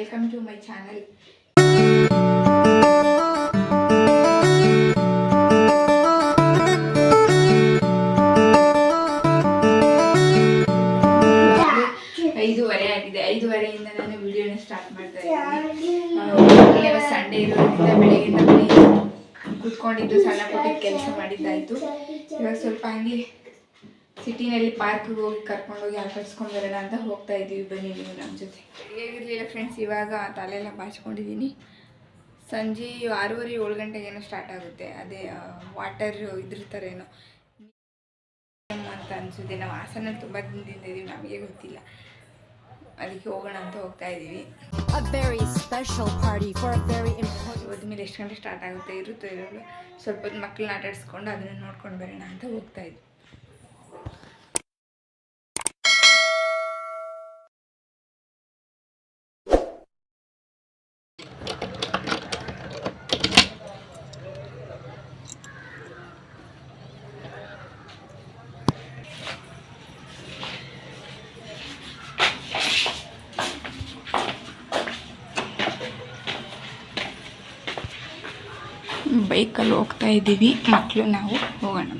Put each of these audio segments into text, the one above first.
Welcome to my channel ಐದೂವರೆ ಆಗಿದೆ. ಐದೂವರೆಯಿಂದ ನಾನು ವಿಡಿಯೋನ ಸ್ಟಾರ್ಟ್ ಮಾಡ್ತಾ ಇದ್ದೀನಿ. ಸಂಡೇ ಇರೋದ್ರಿಂದ ಬೆಳಗ್ಗೆ ಕುತ್ಕೊಂಡಿದ್ದು ಸಣ್ಣ ಪುಟ್ಟ ಕೆಲಸ ಮಾಡಿದ್ದಾಯ್ತು. ಇವಾಗ ಸ್ವಲ್ಪ ಹಂಗೆ ಸಿಟಿನಲ್ಲಿ ಪಾರ್ಕ್ಗೆ ಹೋಗಿ ಕರ್ಕೊಂಡೋಗಿ ಆಟಾಡ್ಸ್ಕೊಂಡು ಬರೋಣ ಅಂತ ಹೋಗ್ತಾ ಇದ್ದೀವಿ ಬನ್ನಿ ನೀವು ನಮ್ಮ ಜೊತೆ. ಹೇಗಿರಲಿಲ್ಲ ಫ್ರೆಂಡ್ಸ್ ಇವಾಗ ತಲೆಲ್ಲ ಬಾಚ್ಕೊಂಡಿದ್ದೀನಿ ಸಂಜೆ ಆರೂವರೆ ಏಳು ಗಂಟೆಗೇನೋ ಸ್ಟಾರ್ಟ್ ಆಗುತ್ತೆ. ಅದೇ ವಾಟರ್ ಇದ್ರತಾರೇನೋ ಅಂತ ಅನಿಸುತ್ತೆ. ನಾವು ಹಾಸನ ತುಂಬ ದಿನದಿಂದ ಇದ್ದೀವಿ ನಮಗೆ ಗೊತ್ತಿಲ್ಲ. ಅದಕ್ಕೆ ಹೋಗೋಣ ಅಂತ ಹೋಗ್ತಾ ಇದ್ದೀವಿ A very special party for a very important. ಹೋದ್ಮೇಲೆ ಎಷ್ಟು ಗಂಟೆ ಸ್ಟಾರ್ಟ್ ಆಗುತ್ತೆ? ಇರುತ್ತೋ ಇರೋಲ್ಲ. ಸ್ವಲ್ಪ ಹೊತ್ತು ಮಕ್ಕಳನ್ನ ಆಟಾಡಿಸ್ಕೊಂಡು ಅದನ್ನು ನೋಡ್ಕೊಂಡು ಬರೋಣ ಅಂತ ಹೋಗ್ತಾ ಇದ್ವಿ. ಬೈಕಲ್ಲಿ ಹೋಗ್ತಾ ಇದ್ದೀವಿ. ಮಕ್ಕಳು ನಾವು ಹೋಗೋಣ.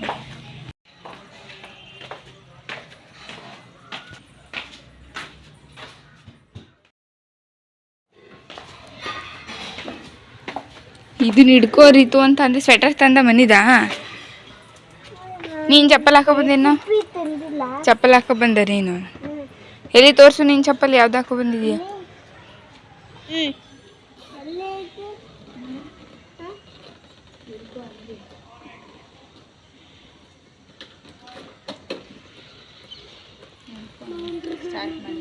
ಇದನ್ನ ಹಿಡ್ಕೋ ರೀತು ಅಂತ ಅಂದ್ರೆ ಸ್ವೆಟರ್ ತಂದ ಮನಿದಾ? ನೀನ್ ಚಪ್ಪಲ್ ಹಾಕೋ ಬಂದೇನು ಚಪ್ಪಲ್ ಹಾಕೋ ಬಂದ ನೀನು? ಎಲ್ಲಿ ತೋರಿಸು ನೀನ್ ಚಪ್ಪಲ್? ಯಾವ್ದು ಹಾಕೋ ಬಂದಿದೀಯ? Ini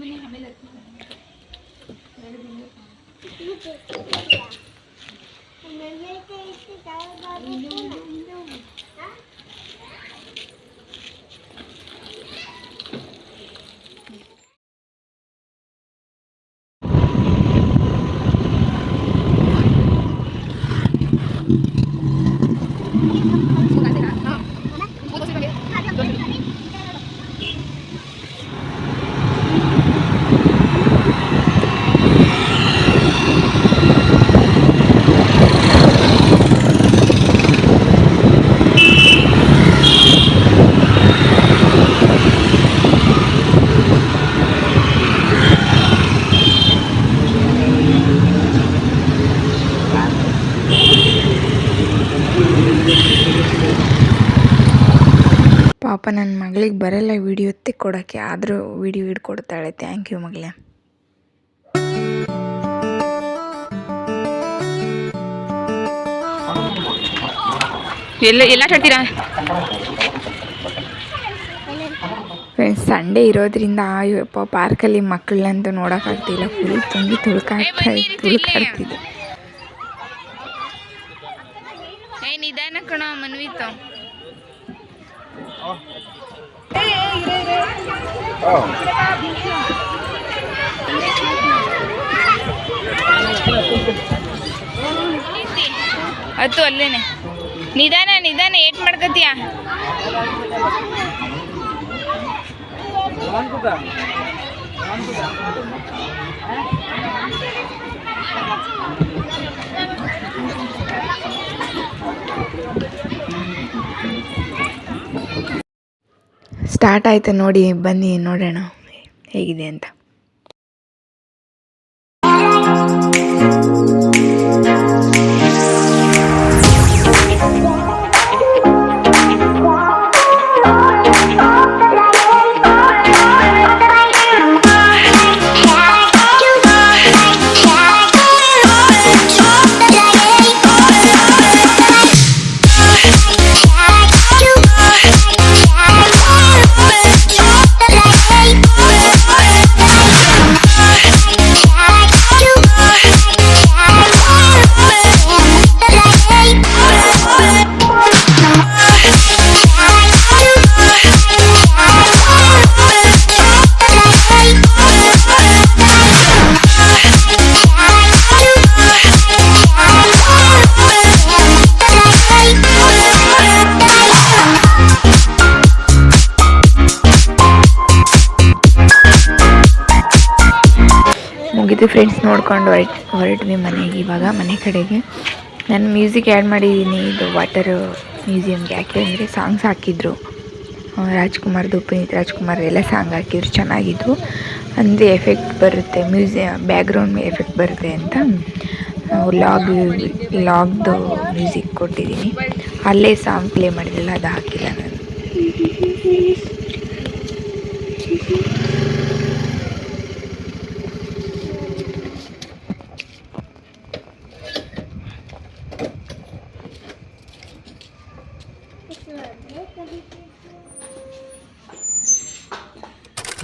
mana yang hamil lagi? Mana bini? Mana bini? Mana bini? Mana bini? ಪಾಪ ನನ್ನ ಮಗಳಿಗೆ ಬರಲ್ಲ ವಿಡಿಯೋ ಕೊಡೋಕ್ಕೆ. ಆದರೂ ವಿಡಿಯೋ ಹಿಡ್ಕೊಡ್ತಾಳೆ. ಥ್ಯಾಂಕ್ ಯು ಮಗಳೇ. ಎಲ್ಲ ಎಲ್ಲ ಹೇಳ್ತೀರಾ? ಫ್ರೆಂಡ್ಸ್ ಸಂಡೇ ಇರೋದ್ರಿಂದ ಅಯ್ಯಪ್ಪ ಪಾರ್ಕಲ್ಲಿ ಮಕ್ಕಳಂತೂ ನೋಡೋಕ್ಕಾಗ್ತಿಲ್ಲ ಫುಲ್ ತುಂಬಿ ತುಳ್ಕಾಡ್ತಾ ತುಳ್ಕಾಡ್ತಿದ್ದೆ. ಏ ನಿಧಾನ ಕಣ ಮನ್ವಿತ್ತು ಹತ್ತು ಅಲ್ಲೇನೆ. ನಿಧಾನ ನಿಧಾನ ಏಟ್ ಮಾಡ್ಕತೀಯ? ಸ್ಟಾರ್ಟ್ ಆಯ್ತು ನೋಡಿ ಬನ್ನಿ ನೋಡೋಣ ಹೇಗಿದೆ ಅಂತ. ಮುಗಿದು ಫ್ರೆಂಡ್ಸ್ ನೋಡ್ಕೊಂಡು ಹೊರಟ್, ಹೊರಟ್ವಿ ಮನೆಗೆ, ಇವಾಗ ಮನೆ ಕಡೆಗೆ. ನಾನು ಮ್ಯೂಸಿಕ್ ಆ್ಯಡ್ ಮಾಡಿದ್ದೀನಿ ಇದು ವಾಟರ್ ಮ್ಯೂಸಿಯಮ್ಗೆ ಯಾಕೆ ಅಂದರೆ ಸಾಂಗ್ಸ್ ಹಾಕಿದ್ರು. ರಾಜ್ಕುಮಾರ್ದು ಪುನೀತ್ ರಾಜ್ಕುಮಾರ್ ಎಲ್ಲ ಸಾಂಗ್ ಹಾಕಿದ್ರು, ಚೆನ್ನಾಗಿದ್ವು. ಅಂದರೆ ಎಫೆಕ್ಟ್ ಬರುತ್ತೆ ಮ್ಯೂಸಿಯಂ ಬ್ಯಾಕ್ಗ್ರೌಂಡ್ ಎಫೆಕ್ಟ್ ಬರುತ್ತೆ ಅಂತ. ಲಾಗ್ ಲಾಗ್ದು ಮ್ಯೂಸಿಕ್ ಕೊಟ್ಟಿದ್ದೀನಿ ಅಲ್ಲೇ ಸಾಂಗ್ ಪ್ಲೇ ಮಾಡಿದ್ರಲ್ಲ, ಅದು ಹಾಕಿಲ್ಲ ನಾನು.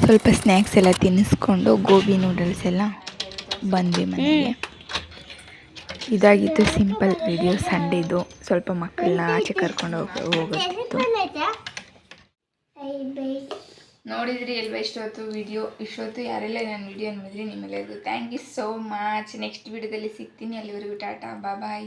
ಸ್ವಲ್ಪ ಸ್ನ್ಯಾಕ್ಸ್ ಎಲ್ಲ ತಿನ್ನಿಸ್ಕೊಂಡು ಗೋಬಿ ನೂಡಲ್ಸ್ ಎಲ್ಲ ಬಂದ್ವಿ ಮನೆಗೆ. ಇದಾಗಿತ್ತು ಸಿಂಪಲ್ ವಿಡಿಯೋ ಸಂಡೇದು ಸ್ವಲ್ಪ ಮಕ್ಕಳನ್ನ ಆಚೆ ಕರ್ಕೊಂಡು ಹೋಗ ಹೋಗುತ್ತಿತ್ತು ನೋಡಿದ್ರಿ ಎಲ್ವ ಇಷ್ಟೊತ್ತು ವಿಡಿಯೋ ಇಷ್ಟೊತ್ತು ಯಾರೆಲ್ಲ ನಾನು ವಿಡಿಯೋ ನೋಡಿದ್ರಿ ನಿಮ್ಮೆಲ್ಲರಿಗೂ thank you so much next ವಿಡಿಯೋದಲ್ಲಿ ಸಿಗ್ತೀನಿ. ಅಲ್ಲಿವರೆಗೂ ಟಾಟಾ ಬಾಯ್